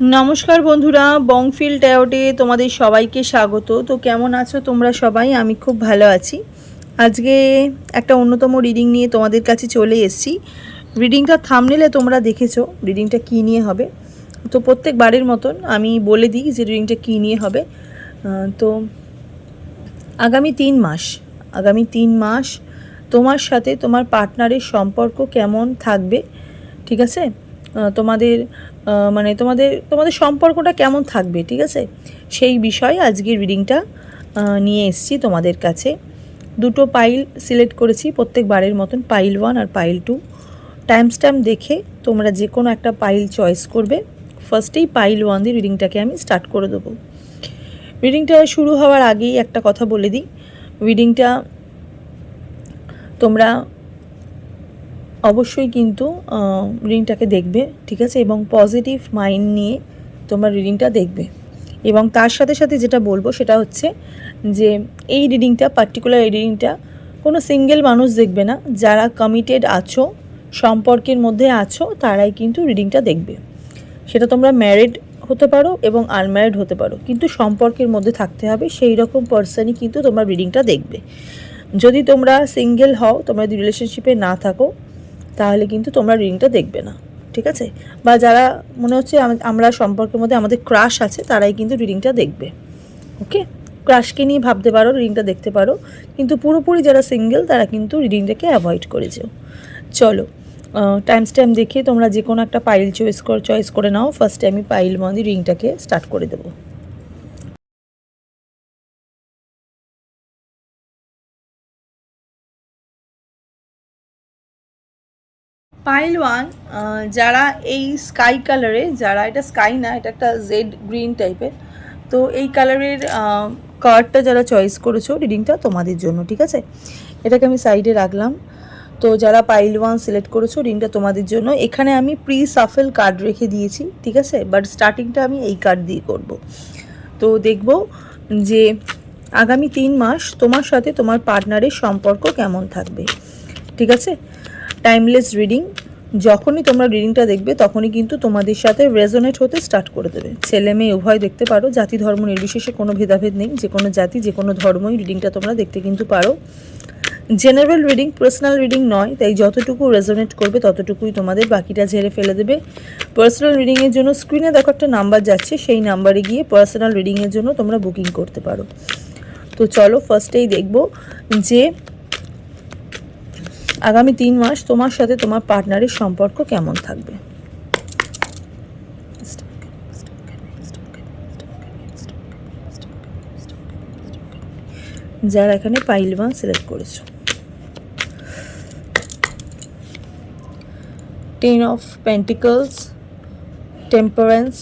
নমস্কার বন্ধুরা, বংফিল ট্যাওটে তোমাদের সবাইকে স্বাগত। তো কেমন আছো তোমরা সবাই? আমি খুব ভালো আছি। আজকে একটা অন্যতম রিডিং নিয়ে তোমাদের কাছে চলে এসেছি। রিডিংটা থামনেলে তোমরা দেখেছ রিডিংটা কী নিয়ে হবে? তো প্রত্যেকবারের মতন আমি বলে দিই যে রিডিংটা কী নিয়ে হবে। তো আগামী তিন মাস, আগামী তিন মাস তোমার সাথে তোমার পার্টনারের সম্পর্ক কেমন থাকবে? ঠিক আছে? তোমাদের মানে তোমাদের তোমাদের সম্পর্কটা কেমন থাকবে, ঠিক আছে? সেই বিষয়ে আজকের রিডিংটা নিয়ে এসেছি তোমাদের কাছে। দুটো পাইল সিলেক্ট করেছি, প্রত্যেকবারের মতন পাইল ওয়ান আর পাইল টু টাইম স্ট্যাম্প দেখে তোমরা যে কোনো একটা পাইল চয়েস করবে। ফার্স্টেই পাইল ওয়ান দিয়ে রিডিংটাকে আমি স্টার্ট করে দেবো। রিডিংটা শুরু হওয়ার আগেই একটা কথা বলে দিই। রিডিংটা তোমরা অবশ্যই কিন্তু রিডিংটাকে দেখবে, ঠিক আছে? এবং পজিটিভ মাইন্ড নিয়ে তোমরা রিডিংটা দেখবে। এবং তার সাথে সাথে যেটা বলব সেটা হচ্ছে যে, এই রিডিংটা পার্টিকুলার এই রিডিংটা কোনো সিঙ্গেল মানুষ দেখবে না। যারা কমিটেড আছো, সম্পর্কের মধ্যে আছো, তারাই কিন্তু রিডিংটা দেখবে। সেটা তোমরা ম্যারিড হতে পারো এবং আনম্যারিড হতে পারো। কিন্তু সম্পর্কের মধ্যে থাকতে হবে সেই রকম পার্সনই কিন্তু তোমরা রিডিংটা দেখবে। যদি তোমরা সিঙ্গেল হও, তোমরা যদি রিলেশনশিপে না থাকো তাহলে কিন্তু তোমরা রিডিংটা দেখবে না, ঠিক আছে? বা যারা মনে হচ্ছে আমরা সম্পর্কের মধ্যে আমাদের ক্রাশ আছে, তারাই কিন্তু রিডিংটা দেখবে ওকে ক্রাশকে নিয়ে ভাবতে পারো রিডিংটা দেখতে পারো, কিন্তু পুরোপুরি যারা সিঙ্গেল তারা কিন্তু রিডিংটাকে অ্যাভয়েড করে যেও। চলো টাইম স্ট্যাম্প দেখে তোমরা যে কোনো একটা পাইল চয়েস চয়েস করে নাও ফার্স্টে আমি পাইল মধ্যে রিংটাকে স্টার্ট করে দেবো। পাইল ওয়ান যারা এই স্কাই কালারে, যারা এটা স্কাই না, এটা একটা জেড গ্রিন টাইপের। তো এই কালারের কার্ডটা যারা চয়েস করেছ, রিডিংটা তোমাদের জন্য, ঠিক আছে? এটাকে আমি সাইডে রাখলাম। তো যারা পাইল ওয়ান সিলেক্ট করেছ রিংটা তোমাদের জন্য। এখানে আমি প্রি সাফেল কার্ড রেখে দিয়েছি, ঠিক আছে? বাট স্টার্টিংটা আমি এই কার্ড দিয়ে করব। তো দেখব যে আগামী তিন মাস তোমার সাথে তোমার পার্টনারের সম্পর্ক কেমন থাকবে, ঠিক আছে? টাইমলেস রিডিং যখনই তোমরা রিডিংটা দেখবে, তখনই কিন্তু তোমাদের সাথে রেজোনেট হতে স্টার্ট করে দেবে। ছেলে মেয়ে উভয় দেখতে পারো, জাতি ধর্ম নির্বিশেষে কোনো ভেদাভেদ নেই, যে কোনো জাতি, যে কোনো ধর্মই রিডিংটা তোমরা দেখতে কিন্তু পারো। জেনারেল রিডিং পার্সোনাল রিডিং নয়, তাই যতটুকু রেজোনেট করবে, ততটুকুই তোমাদের বাকিটা ঝেড়ে ফেলে দেবে। পার্সোনাল রিডিংয়ের জন্য স্ক্রিনে দেখো একটা নাম্বার যাচ্ছে, সেই নাম্বারে গিয়ে পার্সোনাল রিডিংয়ের জন্য তোমরা বুকিং করতে পারো। তো চলো ফার্স্টেই দেখব যে আগামী তিন মাস তোমার সাথে তোমার পার্টনারের সম্পর্ক কেমন থাকবে? যারা এখানে পাইলবান সিলেক্ট করেছ। Ten of pentacles temperance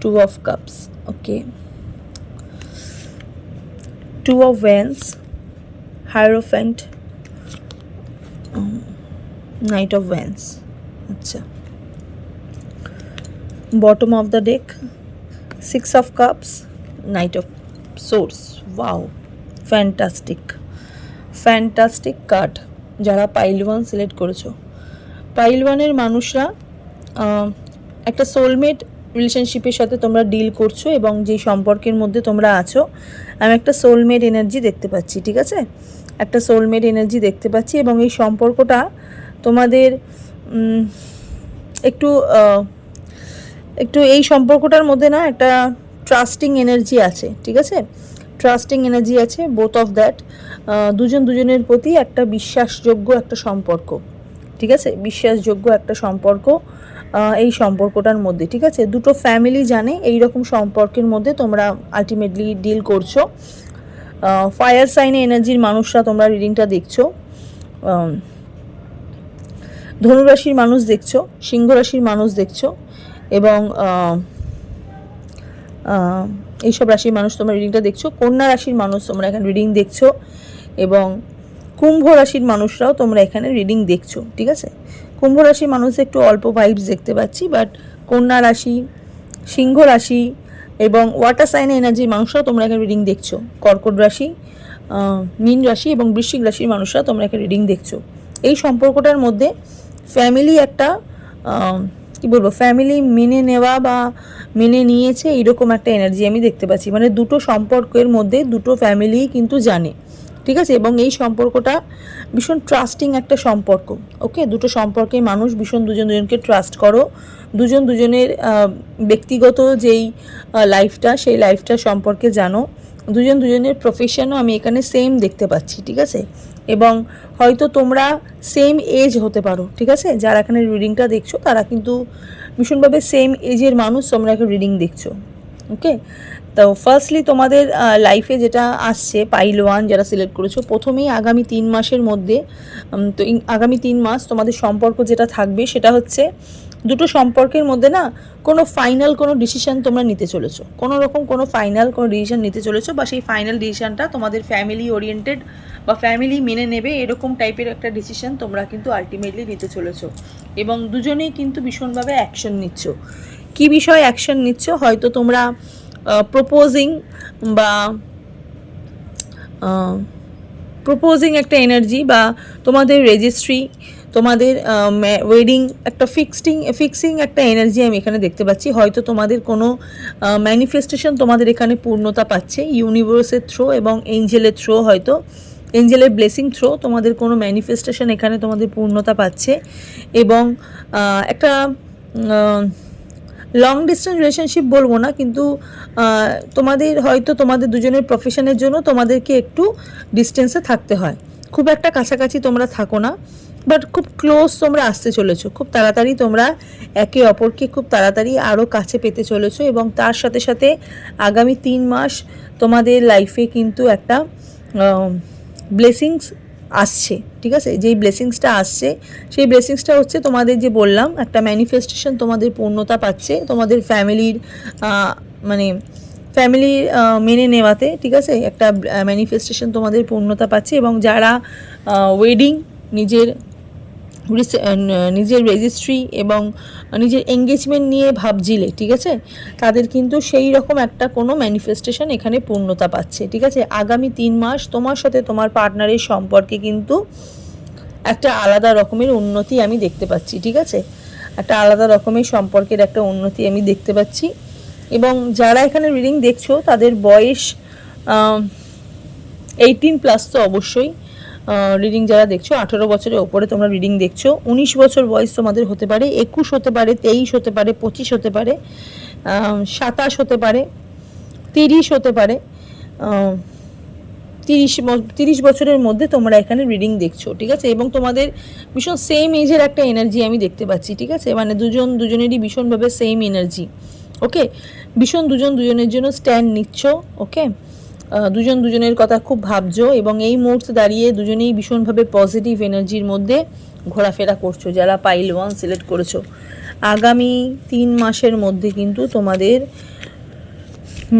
two of cups okay two of wands hierophant knight of wands আচ্ছা। Bottom of the deck six of cups knight of swords wow fantastic fantastic card যারা pile one select করেছ। পাইল ওয়ানের মানুষরা একটা soulmate রিলেশনশিপের সাথে তোমরা ডিল করছ এবং যে সম্পর্কের মধ্যে তোমরা আছো, আমি একটা সোলমেট এনার্জি দেখতে পাচ্ছি, ঠিক আছে? একটা সোলমেট এনার্জি দেখতে পাচ্ছি এবং এই সম্পর্কটা তোমাদের একটু একটু এই সম্পর্কটার মধ্যে না একটা ট্রাস্টিং এনার্জি আছে, ঠিক আছে? ট্রাস্টিং এনার্জি আছে বোথ অফ দ্যাট দুজন দুজনের প্রতি একটা বিশ্বাসযোগ্য একটা সম্পর্ক, ঠিক আছে? বিশ্বাসযোগ্য একটা সম্পর্ক এই সম্পর্কটার মধ্যে, ঠিক আছে? দুটো ফ্যামিলি জানে এই রকম সম্পর্কের মধ্যে তোমরা আলটিমেটলি ডিল করছ। ফায়ার সাইনে এনার্জির মানুষরা তোমরা রিডিংটা দেখছ। ধনুরাশির মানুষ দেখছ সিংহ রাশির মানুষ দেখছ এবং এইসব রাশির মানুষ তোমরা রিডিংটা দেখছ। কন্যা রাশির মানুষ তোমরা এখানে রিডিং দেখছ এবং কুম্ভ রাশির মানুষরাও তোমরা এখানে রিডিং দেখছ, ঠিক আছে? কুম্ভ রাশির মানুষ একটু অল্প ভাইবস দেখতে পাচ্ছি বাট কন্যা রাশি, সিংহ রাশি এবং ওয়াটার সাইন এনার্জির মানুষরাও তোমরা এখানে রিডিং দেখছ। কর্কট রাশি মীন রাশি এবং বৃশ্চিক রাশির মানুষরা তোমরা এখানে রিডিং দেখছ। এই সম্পর্কটার মধ্যে ফ্যামিলি একটা কি বলব ফ্যামিলি মেনে নেওয়া বা মেনে নিয়েছে এইরকম একটা এনার্জি আমি দেখতে পাচ্ছি। মানে দুটো সম্পর্কের মধ্যে দুটো ফ্যামিলি কিন্তু জানে। ঠিক আছে? এবং এই সম্পর্কটা ভীষণ ট্রাস্টিং একটা সম্পর্ক ওকে দুটো সম্পর্কে মানুষ ভীষণ দুজন দুজনকে ট্রাস্ট করো। দুজন দুজনের ব্যক্তিগত যেই লাইফটা সেই লাইফটা সম্পর্কে জানো। দুজন দুজনের প্রফেশনও আমি এখানে সেম দেখতে পাচ্ছি, ঠিক আছে? এবং হয়তো তোমরা সেম এজ হতে পারো, ঠিক আছে? যারা এখানে রিডিংটা দেখছ, তারা কিন্তু ভীষণভাবে সেম এজের মানুষ তোমরা এখন রিডিং দেখছ ওকে তো ফার্স্টলি তোমাদের লাইফে যেটা আসছে পাইল ওয়ান যারা সিলেক্ট করেছ, প্রথমেই আগামী তিন মাসের মধ্যে তো আগামী তিন মাস তোমাদের সম্পর্ক যেটা থাকবে সেটা হচ্ছে দুটো সম্পর্কের মধ্যে না কোনো ফাইনাল কোনো ডিসিশন তোমরা নিতে চলেছো। কোনো রকম কোনো ফাইনাল কোনো ডিসিশন নিতে চলেছো বা সেই ফাইনাল ডিসিশনটা তোমাদের ফ্যামিলি ওরিয়েন্টেড বা ফ্যামিলি মেনে নেবে এরকম টাইপের একটা ডিসিশন তোমরা কিন্তু আলটিমেটলি নিতে চলেছো। এবং দুজনেই কিন্তু ভীষণভাবে অ্যাকশন নিচ্ছ। কি বিষয়ে অ্যাকশন নিচ্ছ? হয়তো তোমরা প্রপোজিং বা প্রপোজিং একটা এনার্জি বা তোমাদের রেজিস্ট্রি তোমাদের ওয়েডিং একটা ফিক্সটিং ফিক্সিং একটা এনার্জি আমি এখানে দেখতে পাচ্ছি। হয়তো তোমাদের কোনো ম্যানিফেস্টেশন তোমাদের এখানে পূর্ণতা পাচ্ছে। ইউনিভার্সের থ্রো এবং এঞ্জেলের থ্রো হয়তো এঞ্জেলের ব্লেসিং থ্রো তোমাদের কোনো ম্যানিফেস্টেশন এখানে তোমাদের পূর্ণতা পাচ্ছে। এবং একটা লং ডিস্টেন্স রিলেশনশিপ বলব না, কিন্তু তোমাদের হয়তো তোমাদের দুজনের প্রফেশনের জন্য তোমাদেরকে একটু ডিস্টেন্সে থাকতে হয়। খুব একটা কাছাকাছি তোমরা থাকো না বাট খুব ক্লোজ তোমরা আসতে চলেছো, খুব তাড়াতাড়ি তোমরা একে অপরকে খুব তাড়াতাড়ি আরও কাছে পেতে চলেছো এবং তার সাথে সাথে আগামী তিন মাস তোমাদের লাইফে কিন্তু একটা ব্লেসিংস আসছে। ঠিক আছে? যেই ব্লেসিংসটা আসছে, সেই ব্লেসিংসটা হচ্ছে তোমাদের যে বললাম, একটা ম্যানিফেস্টেশন তোমাদের পূর্ণতা পাচ্ছে, তোমাদের ফ্যামিলির মানে ফ্যামিলি মেনে নেওয়াতে, ঠিক আছে? একটা ম্যানিফেস্টেশন তোমাদের পূর্ণতা পাচ্ছে এবং যারা ওয়েডিং নিজের নিজের রেজিস্ট্রি এবং নিজের এঙ্গেজমেন্ট নিয়ে ভাবছিলে, ঠিক আছে? তাদের কিন্তু সেই রকম একটা কোনো ম্যানিফেস্টেশন এখানে পূর্ণতা পাচ্ছে, ঠিক আছে? আগামী তিন মাস তোমার সাথে তোমার পার্টনারের সম্পর্কে কিন্তু একটা আলাদা রকমের উন্নতি আমি দেখতে পাচ্ছি, ঠিক আছে? একটা আলাদা রকমের সম্পর্কের একটা উন্নতি আমি দেখতে পাচ্ছি। এবং যারা এখানে রিডিং দেখছ, তাদের বয়স এইটিন প্লাস তো অবশ্যই। রিডিং যারা দেখছ, আঠেরো বছরের ওপরে তোমরা রিডিং দেখছ, উনিশ বছর বয়স তোমাদের হতে পারে, একুশ হতে পারে, তেইশ হতে পারে, পঁচিশ হতে পারে সাতাশ হতে পারে, তিরিশ হতে পারে তিরিশ তিরিশ বছরের মধ্যে তোমরা এখানে রিডিং দেখছ, ঠিক আছে? এবং তোমাদের ভীষণ সেম এজের একটা এনার্জি আমি দেখতে পাচ্ছি, ঠিক আছে? মানে দুজন, দুজনেরই ভীষণভাবে সেম এনার্জি ওকে ভীষণ দুজন, দুজনের জন্য স্ট্যান্ড নিচ্ছ ওকে দুজন দুজনের কথা খুব ভাবছ এবং এই মুহূর্তে দাঁড়িয়ে দুজনেই ভীষণভাবে পজিটিভ এনার্জির মধ্যে ঘোরাফেরা করছ, যারা পাইল ওয়ান সিলেক্ট করেছ। আগামী তিন মাসের মধ্যে কিন্তু তোমাদের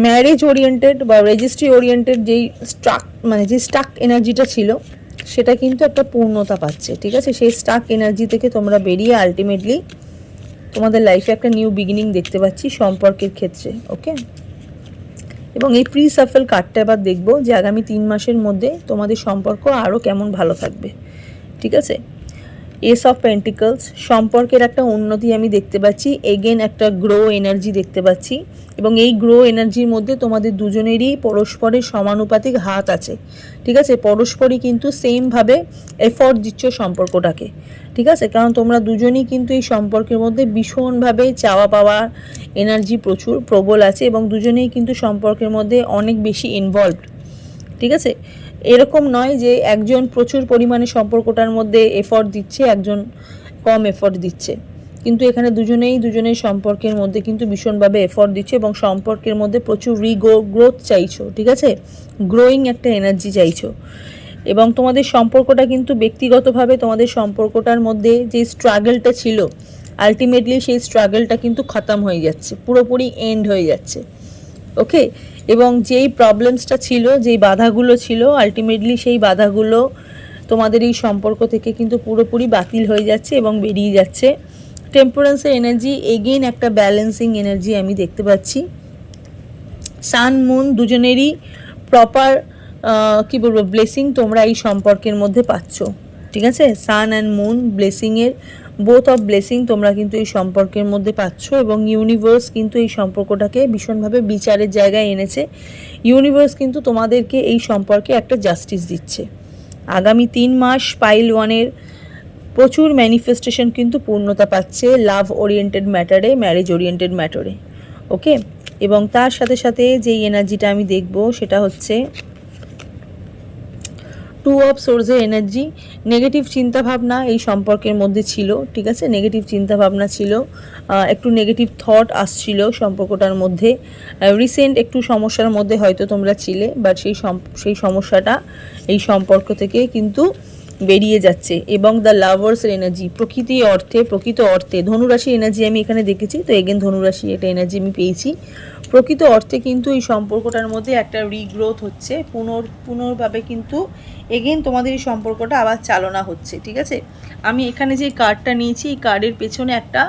ম্যারেজ ওরিয়েন্টেড বা রেজিস্ট্রি ওরিয়েন্টেড যেই স্ট্রাক মানে যে স্টাক এনার্জিটা ছিল, সেটা কিন্তু একটা পূর্ণতা পাচ্ছে, ঠিক আছে? সেই স্টাক এনার্জি থেকে তোমরা বেরিয়ে আলটিমেটলি তোমাদের লাইফে একটা নিউ বিগিনিং দেখতে পাচ্ছি সম্পর্কের ক্ষেত্রে ওকে এবং এই প্রি সাফেল কার্ডটা এবার দেখব যে আগামী তিন মাসের মধ্যে তোমাদের সম্পর্ক আরও কেমন ভালো থাকবে। ঠিক আছে? এস অফ পেন্টিকলস সম্পর্কের একটা উন্নতি আমি দেখতে পাচ্ছি। এগেন একটা গ্রো এনার্জি দেখতে পাচ্ছি। এবং এই গ্রো এনার্জির মধ্যে তোমাদের দুজনেরই পরস্পরের সমানুপাতিক হাত আছে। ঠিক আছে? পরস্পরই কিন্তু সেমভাবে এফর্ট দিচ্ছ সম্পর্কটাকে। ঠিক আছে? কারণ তোমরা দুজনেই কিন্তু এই সম্পর্কের মধ্যে ভীষণভাবে চাওয়া পাওয়া এনার্জি প্রচুর, প্রবল আছে। এবং দুজনেই কিন্তু সম্পর্কের মধ্যে অনেক বেশি ইনভলভড ঠিক আছে? এরকম নয় যে একজন প্রচুর পরিমাণে সম্পর্কটার মধ্যে এফর্ট দিচ্ছে, একজন কম এফর্ট দিচ্ছে। কিন্তু এখানে দুজনেই, দুজনের সম্পর্কের মধ্যে কিন্তু ভীষণভাবে এফর্ট দিচ্ছে এবং সম্পর্কের মধ্যে প্রচুর রিগো গ্রোথ চাইছো, ঠিক আছে? গ্রোয়িং একটা এনার্জি চাইছো। এবং তোমাদের সম্পর্কটা কিন্তু ব্যক্তিগতভাবে তোমাদের সম্পর্কটার মধ্যে যে স্ট্রাগলটা ছিল আলটিমেটলি সেই স্ট্রাগলটা কিন্তু খতম হয়ে যাচ্ছে, পুরোপুরি এন্ড হয়ে যাচ্ছে। ওকে এবং যেই প্রবলেমসটা ছিল, যেই বাধাগুলো ছিল আলটিমেটলি সেই বাধাগুলো তোমাদের এই সম্পর্ক থেকে কিন্তু পুরোপুরি বাতিল হয়ে যাচ্ছে এবং বেরিয়ে যাচ্ছে। টেম্পারেন্সের এনার্জি এগেইন একটা ব্যালেন্সিং এনার্জি আমি দেখতে পাচ্ছি। সান মুন দুজনেরই প্রপার কি বলব ব্লেসিং তোমরা এই সম্পর্কের মধ্যে পাচ্ছ। ঠিক আছে? সান অ্যান্ড মুন ব্লেসিংয়ের বোথ অফ ব্লেসিং তোমরা কিন্তু এই সম্পর্কের মধ্যে পাচ্ছ এবং ইউনিভার্স কিন্তু এই সম্পর্কটাকে ভীষণভাবে বিচারের জায়গায় এনেছে। ইউনিভার্স কিন্তু তোমাদেরকে এই সম্পর্কে একটা জাস্টিস দিচ্ছে। আগামী তিন মাস পাইল ওয়ানের প্রচুর ম্যানিফেস্টেশন কিন্তু পূর্ণতা পাচ্ছে লাভ ওরিয়েন্টেড ম্যাটারে ম্যারেজ ওরিয়েন্টেড ম্যাটারে ওকে এবং তার সাথে সাথে যেই এনার্জিটা আমি দেখব সেটা হচ্ছে টু অফ সোর্সের এনার্জি নেগেটিভ চিন্তাভাবনা এই সম্পর্কের মধ্যে ছিল, ঠিক আছে? নেগেটিভ চিন্তাভাবনা ছিল একটু নেগেটিভ থট আসছিল সম্পর্কটার মধ্যে। রিসেন্ট একটু সমস্যার মধ্যে হয়তো তোমরা ছিলে বাট সেই সেই সমস্যাটা এই সম্পর্ক থেকে কিন্তু বেরিয়ে যাচ্ছে। এবং দ্য লাভার্সের এনার্জি প্রকৃতি অর্থে, প্রকৃত অর্থে ধনুরাশি এনার্জি আমি এখানে দেখেছি, তো এগেন ধনুরাশি এটা এনার্জি আমি পেয়েছি। প্রকৃত অর্থে কিন্তু এই সম্পর্কটার মধ্যে একটা রিগ্রোথ হচ্ছে। পুনর, পুনর্ভাবে কিন্তু এগেন তোমাদের এই সম্পর্কটা আবার চালনা হচ্ছে, ঠিক আছে? আমি এখানে যে কার্ডটা নিয়েছি, এই কার্ডের পেছনে একটা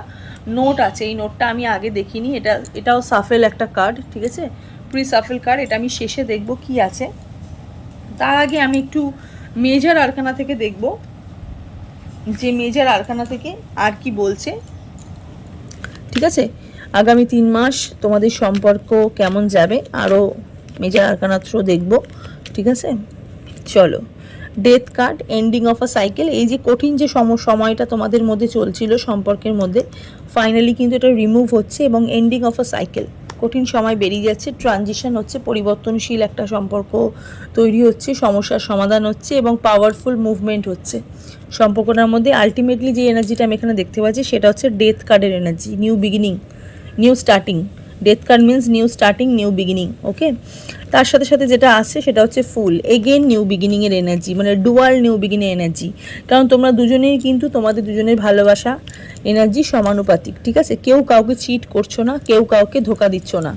নোট আছে। এই নোটটা আমি আগে দেখিনি। এটা, এটাও সাফেল একটা কার্ড ঠিক আছে? প্রি সাফেল কার্ড এটা আমি শেষে দেখব কি আছে। তার আগে আমি একটু মেজার আরখানা থেকে দেখব। যে মেজার আরখানা থেকে আর কি বলছে, ঠিক আছে? আগামী তিন মাস তোমাদের সম্পর্ক কেমন যাবে? আরও মেজার আরখানা থ্রো দেখব, ঠিক আছে? চলো। Death card ending of a cycle এই যে কঠিন যে সম সময়টা তোমাদের মধ্যে চলছিল সম্পর্কের মধ্যে ফাইনালি কিন্তু এটা রিমুভ হচ্ছে এবং এন্ডিং অফ আ সাইকেল কঠিন সময় বেরিয়ে যাচ্ছে ট্রানজিশন হচ্ছে, পরিবর্তনশীল একটা সম্পর্ক তৈরি হচ্ছে, সমস্যার সমাধান হচ্ছে এবং পাওয়ারফুল মুভমেন্ট হচ্ছে। সম্পর্কটার মধ্যে আলটিমেটলি যে এনার্জিটা আমি এখানে দেখতে পাচ্ছি, সেটা হচ্ছে ডেথ কার্ডের energy new beginning new starting death card means new starting new beginning okay তার সাথে সাথে যেটা আসছে সেটা হচ্ছে ফুল এগেন নিউ বিগিনিংয়ের এনার্জি মানে ডুয়াল নিউ বিগিনিং এনার্জি কারণ তোমরা দুজনেই কিন্তু তোমাদের দুজনের ভালোবাসা এনার্জি সমানুপাতিক, ঠিক আছে? কেউ কাউকে চিট করছ না, কেউ কাউকে ধোকা দিচ্ছ না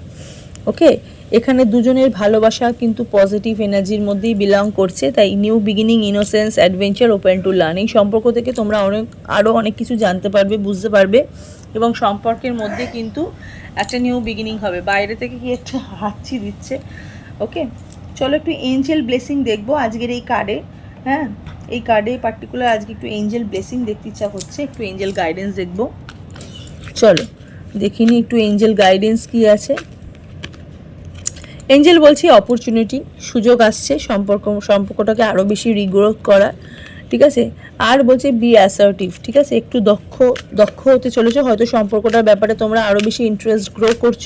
ওকে এখানে দুজনের ভালোবাসা কিন্তু পজিটিভ এনার্জির মধ্যেই বিলং করছে, তাই new beginning innocence adventure open to learn এই সম্পর্ক থেকে তোমরা অনেক আরও অনেক কিছু জানতে পারবে, বুঝতে পারবে। এবং সম্পর্কের মধ্যে কিন্তু একটা নিউ বিগিনিং হবে। বাইরে থেকে কি একটা হাঁচি দিচ্ছে? ওকে চলো একটু এঞ্জেল ব্লেসিং দেখব আজকের এই কার্ডে হ্যাঁ? এই কার্ডে পার্টিকুলার আজকে একটু এঞ্জেল ব্লেসিং দেখতে ইচ্ছা করছে, একটু এঞ্জেল গাইডেন্স দেখব। চলো দেখিনি একটু এঞ্জেল গাইডেন্স কি আছে। এঞ্জেল বলছি অপরচুনিটি সুযোগ আসছে, সম্পর্ক, সম্পর্কটাকে আরও বেশি রিগ্রোথ করার। ঠিক আছে? আর বলছে বি অ্যাসার্টিভ ঠিক আছে? একটু দক্ষ দক্ষ হতে চলেছো, হয়তো সম্পর্কটার ব্যাপারে তোমরা আরও বেশি ইন্টারেস্ট গ্রো করছ।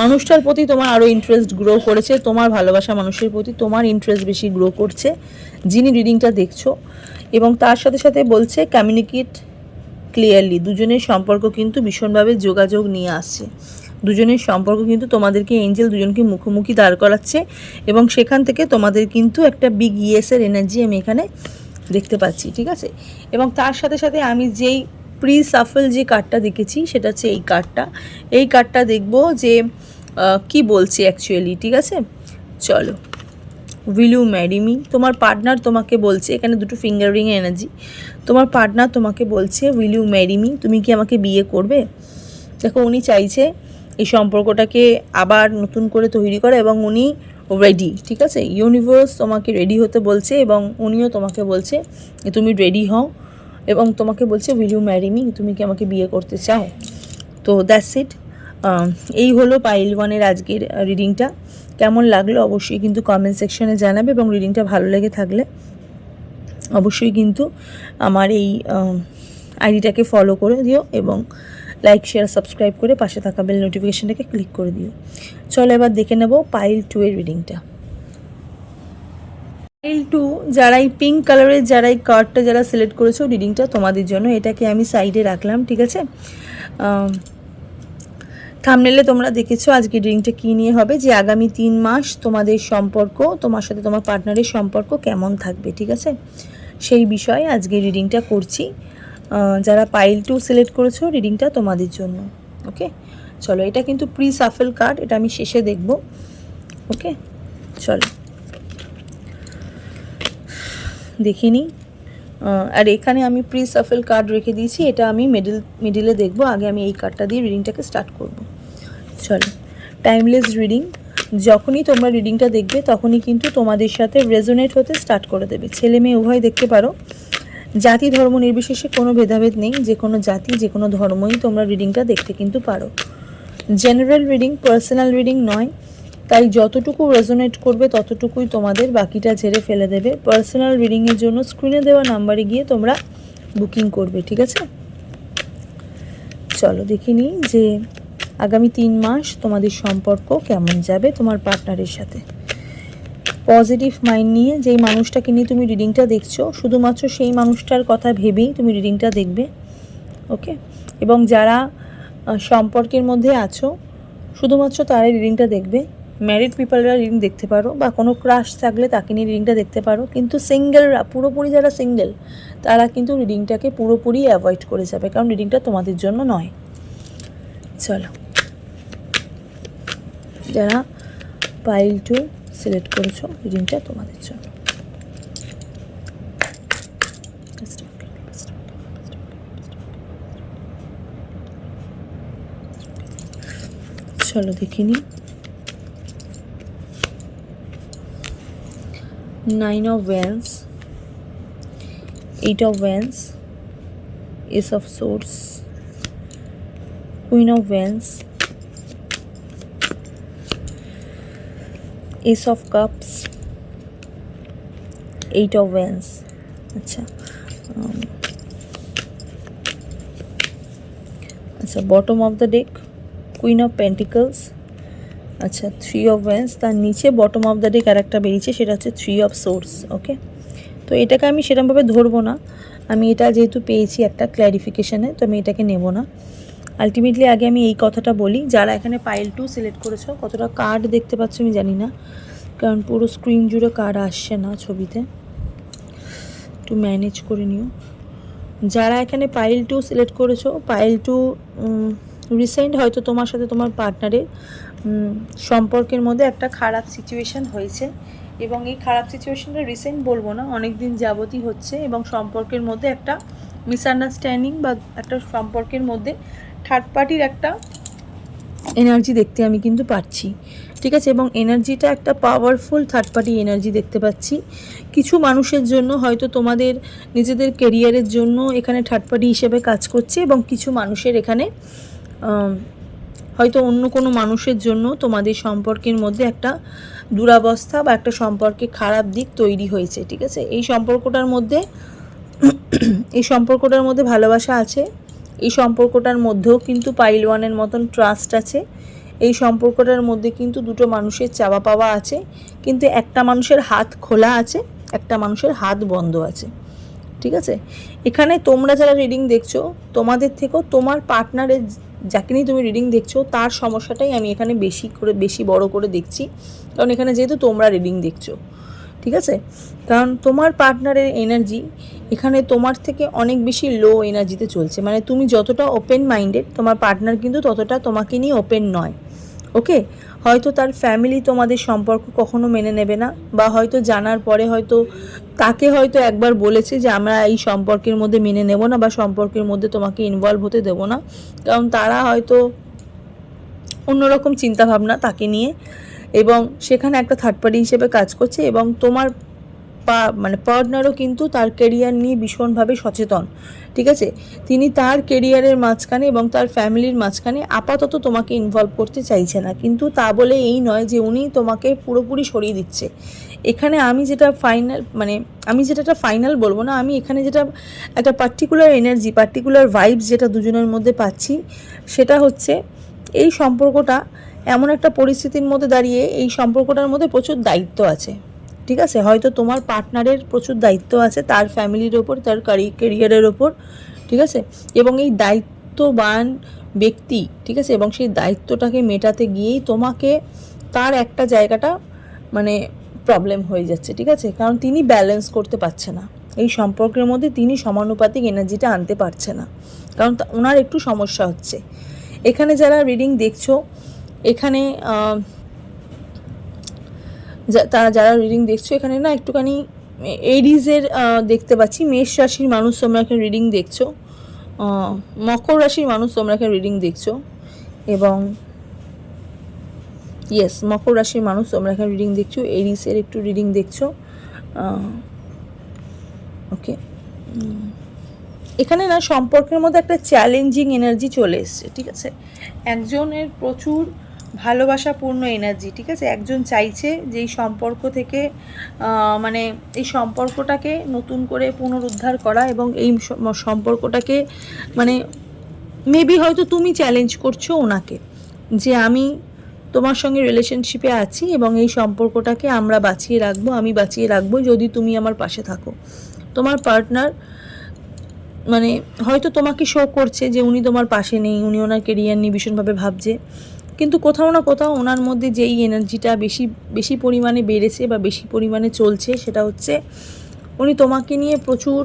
মানুষটার প্রতি তোমার আরও ইন্টারেস্ট গ্রো করেছে, তোমার ভালোবাসা মানুষের প্রতি তোমার ইন্টারেস্ট বেশি গ্রো করছে, যিনি রিডিংটা দেখছ। এবং তার সাথে সাথে বলছে কমিউনিকেট ক্লিয়ারলি দুজনের সম্পর্ক কিন্তু ভীষণভাবে যোগাযোগ নিয়ে আসছে। দুজনের সম্পর্ক কিন্তু তোমাদেরকে এঞ্জেল দুজনকে মুখোমুখি দাঁড় করাচ্ছে এবং সেখান থেকে তোমাদের কিন্তু একটা বিগ ইয়েসের এনার্জি আমি এখানে দেখতে পাচ্ছি, ঠিক আছে? এবং তার সাথে সাথে আমি যেই প্রি সাফল যে কার্ডটা দেখেছি, সেটা হচ্ছে এই কার্ডটা এই কার্ডটা দেখব যে কি বলছে অ্যাকচুয়ালি ঠিক আছে? চলো। উইল ইউ ম্যারি মি তোমার পার্টনার তোমাকে বলছে, এখানে দুটো ফিঙ্গারিং এনার্জি তোমার পার্টনার তোমাকে বলছে উইল ইউ ম্যারি মি তুমি কি আমাকে বিয়ে করবে? দেখো, উনি চাইছে এই সম্পর্কটাকে আবার নতুন করে তৈরি করা এবং উনি রেডি ঠিক আছে? ইউনিভার্স তোমাকে রেডি হতে বলছে এবং উনিও তোমাকে বলছে যে তুমি রেডি হও এবং তোমাকে বলছে উইল ইউ ম্যারি মি তুমি কি আমাকে বিয়ে করতে চাও? তো দ্যাটস ইট এই হলো পাইল ওয়ানের আজকের রিডিংটা কেমন লাগল অবশ্যই কিন্তু কমেন্ট সেকশনে জানাবে এবং রিডিংটা ভালো লেগে থাকলে অবশ্যই কিন্তু আমার এই আইডিটাকে ফলো করে দিও এবং লাইক শেয়ার সাবস্ক্রাইব করে পাশে থাকা বেল নোটিফিকেশনটাকে ক্লিক করে দিও। চলো এবার দেখে নেব পাইল টু এর রিডিংটা পাইল টু যারা এই পিঙ্ক কালারের যারা এই কার্ডটা যারা সিলেক্ট করেছ রিডিংটা তোমাদের জন্য এটাকে আমি সাইডে রাখলাম, ঠিক আছে? থামনেলে তোমরা দেখেছ আজকে রিডিংটা কী নিয়ে হবে, যে আগামী তিন মাস তোমাদের সম্পর্ক, তোমার সাথে তোমার পার্টনারের সম্পর্ক কেমন থাকবে, ঠিক আছে? সেই বিষয়ে আজকে রিডিংটা করছি। যারা পাইল টু সিলেক্ট করেছ রিডিংটা তোমাদের জন্য ওকে চলো, এটা কিন্তু প্রি সাফেল কার্ড এটা আমি শেষে দেখব। ওকে? চলো। দেখিনি আর এখানে আমি প্রি সাফেল কার্ড রেখে দিয়েছি, এটা আমি মিডিল মিডিলে দেখব, আগে আমি এই কার্ডটা দিয়ে রিডিংটাকে স্টার্ট করব। চলো। টাইমলেস রিডিং যখনই তোমরা রিডিংটা দেখবে, তখনই কিন্তু তোমাদের সাথে রেজোনেট হতে স্টার্ট করে দেবে। ছেলে মেয়ে, উভয় দেখতে পারো। জাতি ধর্ম নির্বিশেষে কোনো ভেদাভেদ নেই, যে কোনো জাতি, যে কোনো ধর্মই তোমরা রিডিংটা দেখতে কিন্তু পারো। জেনারেল রিডিং পার্সোনাল রিডিং নয়। তাই যতটুকু রেজোনেট করবে ততটুকুই তোমাদের বাকিটা ঝেড়ে ফেলে দেবে। পার্সোনাল রিডিংয়ের জন্য স্ক্রিনে দেওয়া নাম্বারে গিয়ে তোমরা বুকিং করবে, ঠিক আছে? চলো দেখে নিই যে আগামী তিন মাস তোমাদের সম্পর্ক কেমন যাবে তোমার পার্টনারের সাথে। পজিটিভ মাইন্ড নিয়ে যেই মানুষটাকে নিয়ে তুমি রিডিংটা দেখছ, শুধুমাত্র সেই মানুষটার কথা ভেবেই তুমি রিডিংটা দেখবে ওকে এবং যারা সম্পর্কের মধ্যে আছো। শুধুমাত্র তারাই রিডিংটা দেখবে। ম্যারিড পিপলরা রিডিং দেখতে পারো বা কোনো ক্রাশ থাকলে তাকে নিয়ে রিডিংটা দেখতে পারো। কিন্তু সিঙ্গেলরা পুরোপুরি যারা সিঙ্গেল তারা কিন্তু রিডিংটাকে পুরোপুরি অ্যাভয়েড করে যাবে। কারণ রিডিংটা তোমাদের জন্য নয়। চলো। যারা পাইল টু সিলেক্ট করেছ, রিডিংটা তোমাদের জন্য। চলো দেখে নিই nine of wands eight of wands ace of swords queen of wands ace of cups eight of wands আচ্ছা উম, আচ্ছা bottom of the deck queen of pentacles আচ্ছা থ্রি অফ ভ্যান্স তার নিচে বটম অফ দ্য ডেক আর একটা বেরিয়েছে, সেটা হচ্ছে থ্রি অফ সোর্স ওকে তো এটাকে আমি সেরকমভাবে ধরবো না। আমি এটা যেহেতু পেয়েছি একটা ক্ল্যারিফিকেশানে তো আমি এটাকে নেব না। আলটিমেটলি আগে আমি এই কথাটা বলি, যারা এখানে পাইল টু সিলেক্ট করেছ, কতটা কার্ড দেখতে পাচ্ছ আমি জানি না, কারণ পুরো স্ক্রিন জুড়ে কার্ড আসছে না ছবিতে। একটু ম্যানেজ করে নিও। যারা এখানে পাইল টু সিলেক্ট করেছ পাইল টু রিসেন্ট হয়তো তোমার সাথে তোমার পার্টনারের সম্পর্কের মধ্যে একটা খারাপ সিচুয়েশন হয়েছে। এবং এই খারাপ সিচুয়েশনটা রিসেন্ট বলব না অনেক দিন যাবতই হচ্ছে এবং সম্পর্কের মধ্যে একটা মিসআন্ডারস্ট্যান্ডিং বা একটা সম্পর্কের মধ্যে থার্ড পার্টির একটা এনার্জি দেখতে আমি কিন্তু পাচ্ছি। ঠিক আছে? এবং এনার্জিটা একটা পাওয়ারফুল থার্ড পার্টি এনার্জি দেখতে পাচ্ছি। কিছু মানুষের জন্য হয়তো তোমাদের নিজেদের কেরিয়ারের জন্য এখানে থার্ড পার্টি হিসেবে কাজ করছে এবং কিছু মানুষের এখানে হয়তো অন্য কোনো মানুষের জন্য তোমাদের সম্পর্কের মধ্যে একটা দুরাবস্থা বা একটা সম্পর্কে খারাপ দিক তৈরি হয়েছে, ঠিক আছে? এই সম্পর্কটার মধ্যে, এই সম্পর্কটার মধ্যে ভালোবাসা আছে, এই সম্পর্কটার মধ্যেও কিন্তু পাইল ওয়ানের মতন ট্রাস্ট আছে, এই সম্পর্কটার মধ্যে কিন্তু দুটো মানুষের চাওয়া পাওয়া আছে, কিন্তু একটা মানুষের হাত খোলা আছে, একটা মানুষের হাত বন্ধ আছে, ঠিক আছে? এখানে তোমরা যারা রিডিং দেখছ, তোমাদের থেকেও তোমার পার্টনারের যাকে নিয়ে তুমি রিডিং দেখছ, তার সমস্যাটাই আমি এখানে বেশি করে, বেশি বড় করে দেখছি। কারণ এখানে যেহেতু তোমরা রিডিং দেখছ, ঠিক আছে? কারণ তোমার পার্টনারের এনার্জি এখানে তোমার থেকে অনেক বেশি লো এনার্জিতে চলছে। মানে তুমি যতটা ওপেন মাইন্ডেড তোমার পার্টনার কিন্তু ততটা তোমাকে নিয়ে ওপেন নয় ওকে হয়তো তার ফ্যামিলি তোমাদের সম্পর্ক কখনো মেনে নেবে না, বা হয়তো জানার পরে হয়তো তাকে হয়তো একবার বলেছে যে, আমরা এই সম্পর্কের মধ্যে মেনে নেব না, বা সম্পর্কের মধ্যে তোমাকে ইনভলভ হতে দেবো না। কারণ তারা হয়তো অন্যরকম চিন্তাভাবনা তাকে নিয়ে, এবং সেখানে একটা থার্ড পার্টি হিসেবে কাজ করছে, এবং তোমার পা মানে পার্টনারও কিন্তু তার কেরিয়ার নিয়ে ভীষণভাবে সচেতন, ঠিক আছে? তিনি তার কেরিয়ারের মাঝখানে এবং তার ফ্যামিলির মাঝখানে আপাতত তোমাকে ইনভলভ করতে চাইছে না। কিন্তু তা বলে এই নয় যে উনি তোমাকে পুরোপুরি সরিয়ে দিচ্ছে। এখানে আমি যেটা ফাইনাল মানে আমি যেটা একটা ফাইনাল বলব না, আমি এখানে যেটা একটা পার্টিকুলার এনার্জি পার্টিকুলার ভাইবস যেটা দুজনের মধ্যে পাচ্ছি, সেটা হচ্ছে এই সম্পর্কটা এমন একটা পরিস্থিতির মধ্যে দাঁড়িয়ে এই সম্পর্কটার মধ্যে প্রচুর দায়িত্ব আছে। ঠিক আছে? হয়তো তোমার পার্টনারের প্রচুর দায়িত্ব আছে, তার ফ্যামিলির ওপর, তার কেরিয়ারের ওপর, ঠিক আছে? এবং এই দায়িত্ববান ব্যক্তি, ঠিক আছে? এবং সেই দায়িত্বটাকে মেটাতে গিয়েই তোমাকে তার একটা জায়গাটা মানে প্রবলেম হয়ে যাচ্ছে, ঠিক আছে? কারণ তিনি ব্যালেন্স করতে পারছে না। এই সম্পর্কের মধ্যে তিনি সমানুপাতিক এনার্জিটা আনতে পারছে না। কারণ ওনার একটু সমস্যা হচ্ছে। এখানে যারা রিডিং দেখছ, এখানে তারা যারা রিডিং দেখছ, এখানে না একটুখানি এডিজের দেখতে পাচ্ছি। মেষ রাশির মানুষ তোমরা এখানে রিডিং দেখছ। মকর রাশির মানুষ তোমরা এখানে রিডিং দেখছ। এবং ইয়েস মকর রাশির মানুষ তোমরা এখানে রিডিং দেখছ। এরিসের একটু রিডিং দেখছ। ওকে এখানে না সম্পর্কের মধ্যে একটা চ্যালেঞ্জিং এনার্জি চলে এসছে, ঠিক আছে? একজনের প্রচুর ভালোবাসাপূর্ণ এনার্জি ঠিক আছে? একজন চাইছে যে এই সম্পর্ক থেকে মানে এই সম্পর্কটাকে নতুন করে পুনরুদ্ধার করা এবং এই সম্পর্কটাকে মানে মেবি হয়তো তুমি চ্যালেঞ্জ করছ ওনাকে, যে আমি তোমার সঙ্গে রিলেশনশিপে আছি এবং এই সম্পর্কটাকে আমরা বাঁচিয়ে রাখব, আমি বাঁচিয়ে রাখব যদি তুমি আমার পাশে থাকো। তোমার পার্টনার মানে হয়তো তোমাকে শো করছে যে উনি তোমার পাশে নেই, উনি ওনার কেরিয়ার নিয়ে ভীষণভাবে ভাবছে। কিন্তু কোথাও না কোথাও ওনার মধ্যে যেই এনার্জিটা বেশি বেশি পরিমাণে বেড়েছে বা বেশি পরিমাণে চলছে সেটা হচ্ছে উনি তোমাকে নিয়ে প্রচুর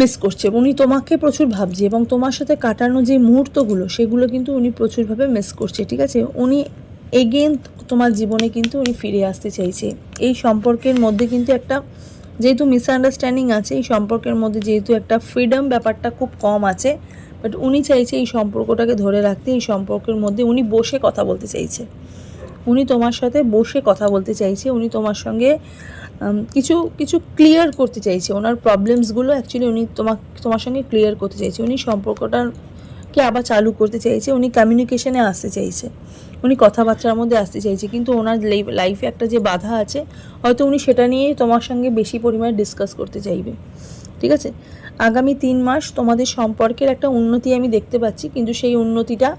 মিস করছে। উনি তোমাকে প্রচুর ভাবছে এবং তোমার সাথে কাটানো যে মুহূর্তগুলো সেগুলো কিন্তু উনি প্রচুরভাবে মিস করছে, ঠিক আছে? উনি এগেন তোমার জীবনে কিন্তু উনি ফিরে আসতে চাইছে। এই সম্পর্কের মধ্যে কিন্তু একটা যেহেতু মিসআন্ডারস্ট্যান্ডিং আছে, এই সম্পর্কের মধ্যে যেহেতু একটা ফ্রিডম ব্যাপারটা খুব কম আছে বাট উনি চাইছে এই সম্পর্কটাকে ধরে রাখতে, এই সম্পর্কের মধ্যে উনি বসে কথা বলতে চাইছে। উনি তোমার সাথে বসে কথা বলতে চাইছে, উনি তোমার সঙ্গে কিছু কিছু ক্লিয়ার করতে চাইছে। ওনার প্রবলেমসগুলো অ্যাকচুয়ালি উনি তোমার তোমার সঙ্গে ক্লিয়ার করতে চাইছে। উনি সম্পর্কটাকে আবার চালু করতে চাইছে, উনি কমিউনিকেশনে আসতে চাইছে। উনি কথাবার্তার মধ্যে আসতে চাইছে, কিন্তু ওনার লাইফে একটা যে বাধা আছে, হয়তো উনি সেটা নিয়েই তোমার সঙ্গে বেশি পরিমাণে ডিসকাস করতে চাইবে। ঠিক আছে? আগামী তিন মাস তোমাদের সম্পর্কের একটা উন্নতি আমি দেখতে পাচ্ছি, কিন্তু সেই উন্নতিটা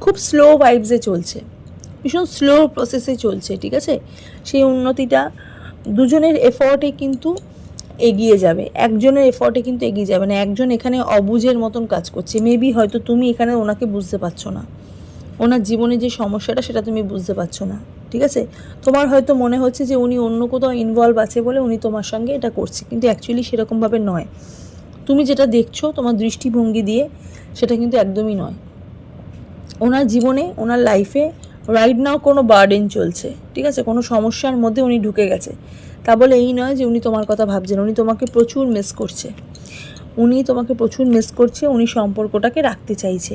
খুব স্লো ভাইবসে চলছে। ভীষণ স্লো প্রসেসে চলছে, ঠিক আছে? সেই উন্নতিটা দুজনের এফর্টে কিন্তু এগিয়ে যাবে, একজনের এফর্টে কিন্তু এগিয়ে যাবে না একজন এখানে অবুঝের মতন কাজ করছে। মেবি হয়তো তুমি এখানে ওনাকে বুঝতে পারছ না। ওনার জীবনে যে সমস্যাটা সেটা তুমি বুঝতে পারছ না, ঠিক আছে? তোমার হয়তো মনে হচ্ছে যে উনি অন্য কোথাও ইনভলভ আছে বলে উনি তোমার সঙ্গে এটা করছে, কিন্তু অ্যাকচুয়ালি সেরকমভাবে নয়। তুমি যেটা দেখছ তোমার দৃষ্টিভঙ্গি দিয়ে, সেটা কিন্তু একদমই নয়। ওনার জীবনে, ওনার লাইফে রাইট নাও কোনো বার্ডেন চলছে, ঠিক আছে? কোনো সমস্যার মধ্যে উনি ঢুকে গেছে। তা বলে এই নয় যে উনি তোমার কথা ভাবছেন, উনি তোমাকে প্রচুর মিস করছে। উনি তোমাকে প্রচুর মিস করছে, উনি সম্পর্কটাকে রাখতে চাইছে।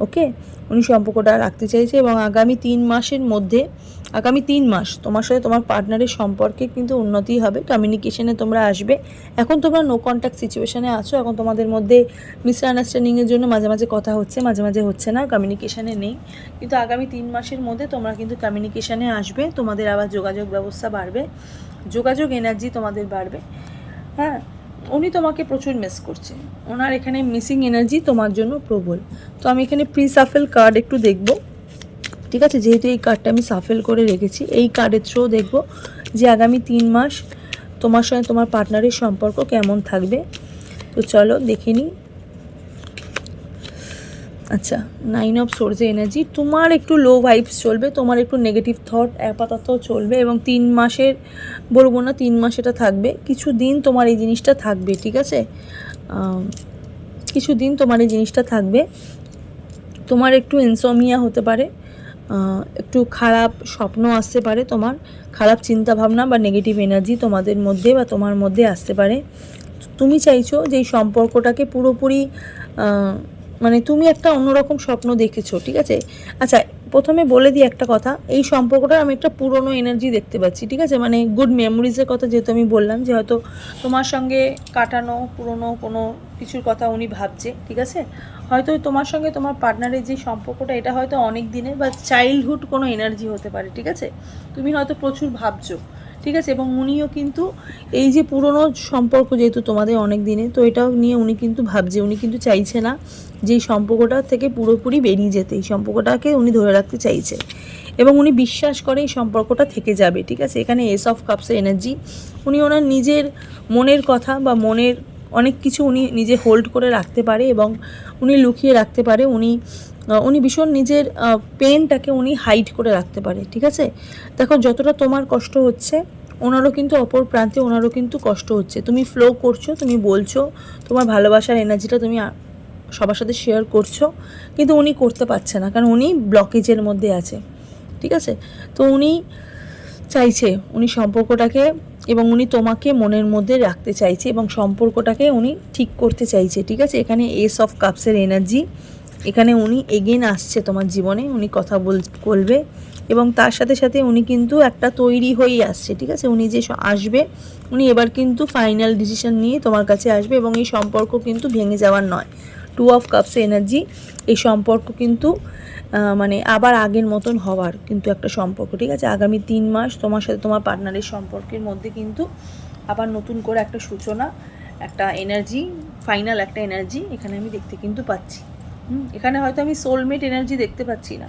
ওকে? উনি সম্পর্কটা রাখতে চাইছে এবং আগামী তিন মাসের মধ্যে, আগামী তিন মাস তোমার সাথে তোমার পার্টনারের সম্পর্কে কিন্তু উন্নতি হবে। কমিউনিকেশনে তোমরা আসবে। এখন তোমরা নো কন্ট্যাক্ট সিচুয়েশানে আছো। এখন তোমাদের মধ্যে মিসআন্ডারস্ট্যান্ডিংয়ের জন্য মাঝে মাঝে কথা হচ্ছে, মাঝে মাঝে হচ্ছে না কমিউনিকেশানে নেই। কিন্তু আগামী তিন মাসের মধ্যে তোমরা কিন্তু কমিউনিকেশানে আসবে, তোমাদের আবার যোগাযোগ ব্যবস্থা বাড়বে। যোগাযোগ এনার্জি তোমাদের বাড়বে। হ্যাঁ? উনি তোমাকে প্রচুর মিস করছে। ওনার এখানে মিসিং এনার্জি তোমার জন্য প্রবল। তো আমি এখানে প্রি সাফেল কার্ড একটু দেখব। ঠিক আছে? যেহেতু এই কার্ডটা আমি সাফেল করে রেখেছি, এই কার্ডের থ্রো দেখব যে আগামী তিন মাস তোমার সঙ্গে তোমার পার্টনারের সম্পর্ক কেমন থাকবে। তো চলো দেখে নিই। আচ্ছা নাইন অফ সোর্সে এনার্জি তোমার একটু লো ভাইবস চলবে, তোমার একটু নেগেটিভ থট আপাতত চলবে এবং তিন মাসের, বলব না তিন মাস এটা থাকবে, কিছু দিন তোমার এই জিনিসটা থাকবে, ঠিক আছে? কিছু দিন তোমার এই জিনিসটা থাকবে। তোমার একটু ইনসোমিয়া হতে পারে একটু খারাপ স্বপ্ন আসতে পারে তোমার, খারাপ চিন্তা ভাবনা বা নেগেটিভ এনার্জি তোমাদের মধ্যে বা তোমার মধ্যে আসতে পারে। তুমি চাইছো যে এই সম্পর্কটাকে পুরোপুরি মানে তুমি একটা অন্যরকম স্বপ্ন দেখেছ, ঠিক আছে? আচ্ছা প্রথমে বলে দিই একটা কথা। এই সম্পর্কটা আমি একটা পুরনো এনার্জি দেখতে পাচ্ছি, ঠিক আছে? মানে গুড মেমোরিজের কথা যেহেতু আমি বললাম, যে হয়তো তোমার সঙ্গে কাটানো পুরনো কোনো কিছুর কথা উনি ভাবছে, ঠিক আছে? হয়তো তোমার সঙ্গে তোমার পার্টনারের যে সম্পর্কটা, এটা হয়তো অনেক দিনের বা চাইল্ডহুড কোনো এনার্জি হতে পারে, ঠিক আছে? তুমি হয়তো প্রচুর ভাবছ, ঠিক আছে? এবং উনিও কিন্তু এই যে পুরনো সম্পর্ক যেহেতু তোমাদের অনেক দিনে তো এটাও নিয়ে উনি কিন্তু ভাবছে, উনি কিন্তু চাইছে না যে এই সম্পর্কটা থেকে পুরোপুরি বেরিয়ে যেতে, এই সম্পর্কটাকে উনি ধরে রাখতে চাইছে। এবং উনি বিশ্বাস করে এই সম্পর্কটা থেকে যাবে, ঠিক আছে? এখানে এস অফ কাপসের এনার্জি উনি ওনার নিজের মনের কথা বা মনের অনেক কিছু উনি নিজে হোল্ড করে রাখতে পারে এবং উনি লুকিয়ে রাখতে পারে, উনি উনি ভীষণ নিজের পেনটাকে উনি হাইড করে রাখতে পারে, ঠিক আছে? দেখো, যতটা তোমার কষ্ট হচ্ছে, ওনারও কিন্তু অপর প্রান্তে ওনারও কিন্তু কষ্ট হচ্ছে। তুমি ফ্লো করছ, তুমি বলছো, তোমার ভালোবাসার এনার্জিটা তুমি সবার সাথে শেয়ার করছ, কিন্তু উনি করতে পারছে না, কারণ উনি ব্লকেজের মধ্যে আছে, ঠিক আছে? তো উনি চাইছে, উনি সম্পর্কটাকে এবং উনি তোমাকে মনের মধ্যে রাখতে চাইছে এবং সম্পর্কটাকে উনি ঠিক করতে চাইছে, ঠিক আছে? এখানে এস অফ কাপসের এনার্জি এখানে উনি এগেন আসছে তোমার জীবনে, উনি কথা বল, বলবে এবং তার সাথে সাথে উনি কিন্তু একটা তৈরি হয়েই আসছে, ঠিক আছে? উনি যে আসবে, উনি এবার কিন্তু ফাইনাল ডিসিশন নিয়ে তোমার কাছে আসবে এবং এই সম্পর্ক কিন্তু ভেঙে যাওয়ার নয়। টু অফ কাপস এনার্জি এই সম্পর্ক কিন্তু মানে আবার আগের মতন হওয়ার কিন্তু একটা সম্পর্ক, ঠিক আছে? আগামী তিন মাস তোমার সাথে তোমার পার্টনারের সম্পর্কের মধ্যে কিন্তু আবার নতুন করে একটা সূচনা, একটা এনার্জি ফাইনাল একটা এনার্জি এখানে আমি দেখতে কিন্তু পাচ্ছি। এখানে হয়তো আমি সোলমেট এনার্জি দেখতে পাচ্ছি না।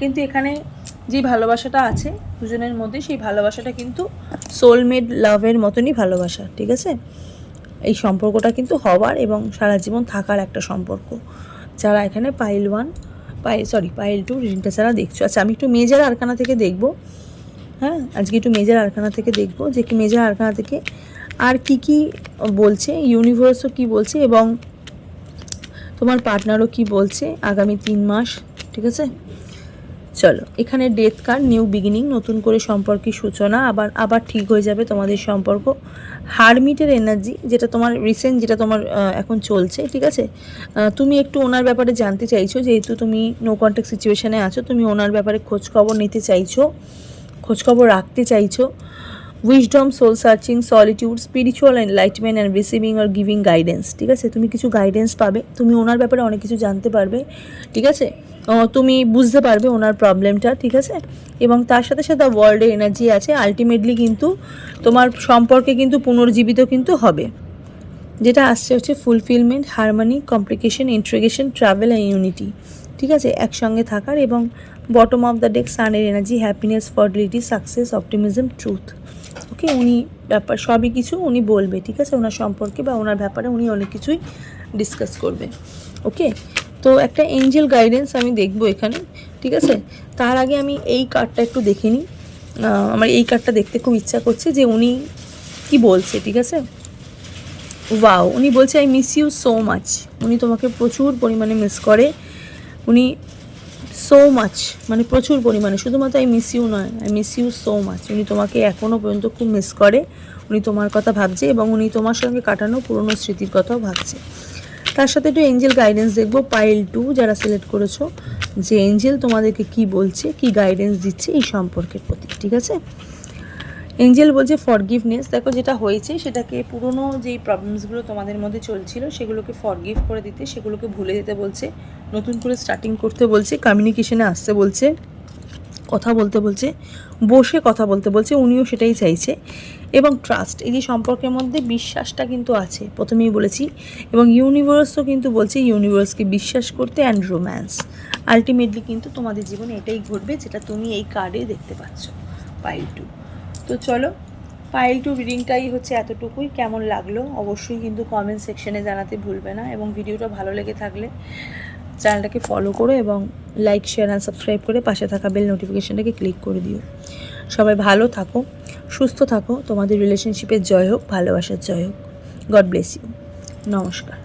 কিন্তু এখানে যে ভালোবাসাটা আছে, দুজনের মধ্যে সেই ভালোবাসাটা কিন্তু সোলমেট লাভের মতনই ভালোবাসা, ঠিক আছে? এই সম্পর্কটা কিন্তু হওয়ার এবং সারা জীবন থাকার একটা সম্পর্ক। যারা এখানে pile one pie sorry pile two রিডিংটা যারা দেখছ আচ্ছা আমি একটু মেজার আরখানা থেকে দেখব। হ্যাঁ আজকে একটু মেজার আরখানা থেকে দেখব যে কি মেজার আরখানা থেকে আর কি কি বলছে ইউনিভার্সও কি বলছে এবং তোমার পার্টনারও কি বলছে আগামী তিন মাস, ঠিক আছে? চলো, এখানে ডেথ কার্ড নিউ বিগিনিং নতুন করে সম্পর্কের সূচনা, আবার আবার ঠিক হয়ে যাবে তোমাদের সম্পর্ক। হারমিটের এনার্জি যেটা তোমার রিসেন্ট যেটা তোমার এখন চলছে, ঠিক আছে? তুমি একটু ওনার ব্যাপারে জানতে চাইছো, যেহেতু তুমি নো কন্ট্যাক্ট সিচুয়েশানে আছো, তুমি ওনার ব্যাপারে খোঁজখবর নিতে চাইছো খোঁজখবর রাখতে চাইছো। Wisdom soul searching solitude spiritual enlightenment and receiving R giving guidance ঠিক আছে? তুমি কিছু গাইডেন্স পাবে, তুমি ওনার ব্যাপারে অনেক কিছু জানতে পারবে, ঠিক আছে? তুমি বুঝতে পারবে ওনার প্রবলেমটা ঠিক আছে? এবং তার সাথে সাথে ওয়ার্ল্ডের এনার্জি আছে আলটিমেটলি কিন্তু তোমার সম্পর্কে কিন্তু পুনর্জীবিত কিন্তু হবে। যেটা আসছে হচ্ছে fulfilment harmony complication integration travel and unity ঠিক আছে? একসঙ্গে থাকার এবং bottom of the deck সানের energy happiness fertility success optimism truth okay, উনি ব্যাপার, সবই কিছু উনি বলবে, ঠিক আছে? ওনার সম্পর্কে বা ওনার ব্যাপারে উনি অনেক কিছুই ডিসকাস করবে, ওকে? তো একটা এঞ্জেল গাইডেন্স আমি দেখব এখানে, ঠিক আছে? তার আগে আমি এই কার্ডটা একটু দেখে নিই। আমার এই কার্ডটা দেখতে খুব ইচ্ছা করছে যে উনি কি বলছে, ঠিক আছে? ওয়াও উনি বলছে I miss you so much উনি তোমাকে প্রচুর পরিমাণে মিস করে। উনি সো মাচ মানে প্রচুর পরিমাণে, শুধুমাত্র আই মিস ইউ নয় I miss you so much উনি তোমাকে এখনও পর্যন্ত খুব মিস করে, উনি তোমার কথা ভাবছে এবং উনি তোমার সঙ্গে কাটানো পুরনো স্মৃতির কথাও ভাবছে। তার সাথে একটু এঞ্জেল গাইডেন্স দেখব পাইল টু যারা সিলেক্ট করেছ, যে এঞ্জেল তোমাদেরকে কি বলছে, কি গাইডেন্স দিচ্ছে এই সম্পর্কের প্রতি, ঠিক আছে? এঞ্জেল বলছে ফরগিভনেস দেখো যেটা হয়েছে, সেটাকে পুরনো যেই প্রবলেমসগুলো তোমাদের মধ্যে চলছিল, সেগুলোকে ফরগিভ করে দিতে, সেগুলোকে ভুলে যেতে বলছে, নতুন করে স্টার্টিং করতে বলছে কমিউনিকেশনে আসতে বলছে, কথা বলতে বলছে, বসে কথা বলতে বলছে, উনিও সেটাই চাইছে। এবং ট্রাস্ট এই যে সম্পর্কের মধ্যে বিশ্বাসটা কিন্তু আছে, প্রথমেই বলেছি। এবং ইউনিভার্সও কিন্তু বলছে ইউনিভার্সকে বিশ্বাস করতে অ্যান্ড রোম্যান্স আলটিমেটলি কিন্তু তোমাদের জীবনে এটাই ঘটবে, যেটা তুমি এই কার্ডে দেখতে পাচ্ছ পাইল টু তো চলো ফাইল টু রিডিংটাই হচ্ছে এতটুকুই। কেমন লাগল অবশ্যই কিন্তু কমেন্ট সেকশনে জানাতে ভুলবে না এবং ভিডিওটা ভালো লেগে থাকলে চ্যানেলটাকে ফলো করো এবং লাইক শেয়ার অ্যান্ড সাবস্ক্রাইব করে পাশে থাকা বেল নোটিফিকেশানটাকে ক্লিক করে দিও। সবাই ভালো থাকো, সুস্থ থাকো। তোমাদের রিলেশনশিপের জয় হোক, ভালোবাসার জয় হোক। গড ব্লেস ইউ নমস্কার।